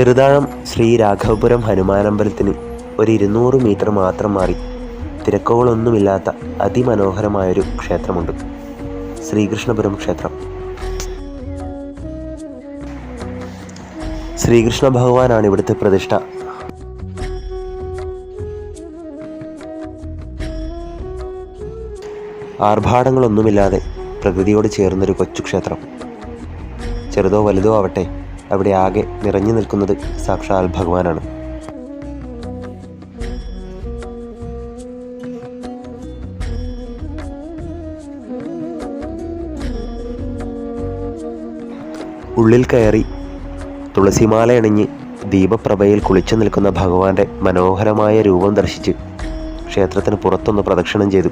ചെറുതാഴം ശ്രീ രാഘവപുരം ഹനുമാനമ്പലത്തിന് ഒരു ഇരുന്നൂറ് മീറ്റർ മാത്രം മാറി. തിരക്കുകളൊന്നുമില്ലാത്ത അതിമനോഹരമായൊരു ക്ഷേത്രമുണ്ട്. ശ്രീകൃഷ്ണപുരം ക്ഷേത്രം. ശ്രീകൃഷ്ണ ഭഗവാനാണ് ഇവിടുത്തെ പ്രതിഷ്ഠ. ആർഭാടങ്ങളൊന്നുമില്ലാതെ പ്രകൃതിയോട് ചേർന്നൊരു കൊച്ചു ക്ഷേത്രം. ചെറുതോ വലുതോ ആവട്ടെ അവിടെ ആകെ നിറഞ്ഞു നിൽക്കുന്നത് സാക്ഷാൽ ഭഗവാനാണ്. ഉള്ളിൽ കയറി തുളസിമാല അണിഞ്ഞ് ദീപപ്രഭയിൽ കുളിച്ചു നിൽക്കുന്ന ഭഗവാന്റെ മനോഹരമായ രൂപം ദർശിച്ച് ക്ഷേത്രത്തിന് പുറത്തൊന്ന് പ്രദക്ഷിണം ചെയ്തു.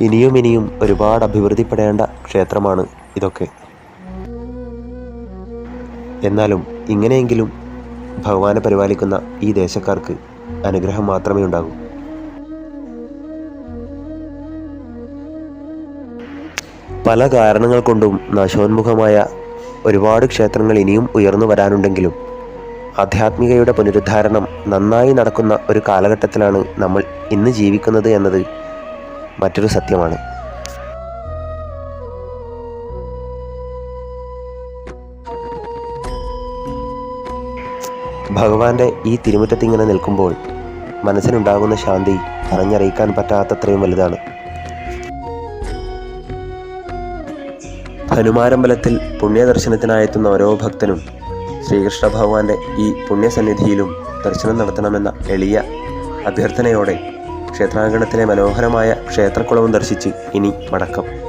ഇനിയും ഇനിയും ഒരുപാട് അഭിവൃദ്ധിപ്പെടേണ്ട ക്ഷേത്രമാണ് ഇതൊക്കെ. എന്നാലും ഇങ്ങനെയെങ്കിലും ഭഗവാനെ പരിപാലിക്കുന്ന ഈ ദേശക്കാർക്ക് അനുഗ്രഹം മാത്രമേ ഉണ്ടാകൂ. പല കാരണങ്ങൾ കൊണ്ടും നാശോന്മുഖമായ ഒരുപാട് ക്ഷേത്രങ്ങൾ ഇനിയും ഉയർന്നു വരാനുണ്ടെങ്കിലും ആധ്യാത്മികയുടെ പുനരുദ്ധാരണം നന്നായി നടക്കുന്ന ഒരു കാലഘട്ടത്തിലാണ് നമ്മൾ ഇന്ന് ജീവിക്കുന്നത് എന്നത് മറ്റൊരു സത്യമാണ്. ഭഗവാന്റെ ഈ തിരുമുറ്റത്തിങ്ങനെ നിൽക്കുമ്പോൾ മനസ്സിനുണ്ടാകുന്ന ശാന്തി പറഞ്ഞറിയിക്കാൻ പറ്റാത്തത്രയും വലുതാണ്. ഹനുമാരമ്പലത്തിൽ പുണ്യദർശനത്തിനായെത്തുന്ന ഓരോ ഭക്തനും ശ്രീകൃഷ്ണ ഭഗവാന്റെ ഈ പുണ്യസന്നിധിയിലും ദർശനം നടത്തണമെന്ന എളിയ അഭ്യർത്ഥനയോടെ ക്ഷേത്രാങ്കണത്തിലെ മനോഹരമായ ക്ഷേത്രക്കുളവും ദർശിച്ച് ഇനി മടക്കം.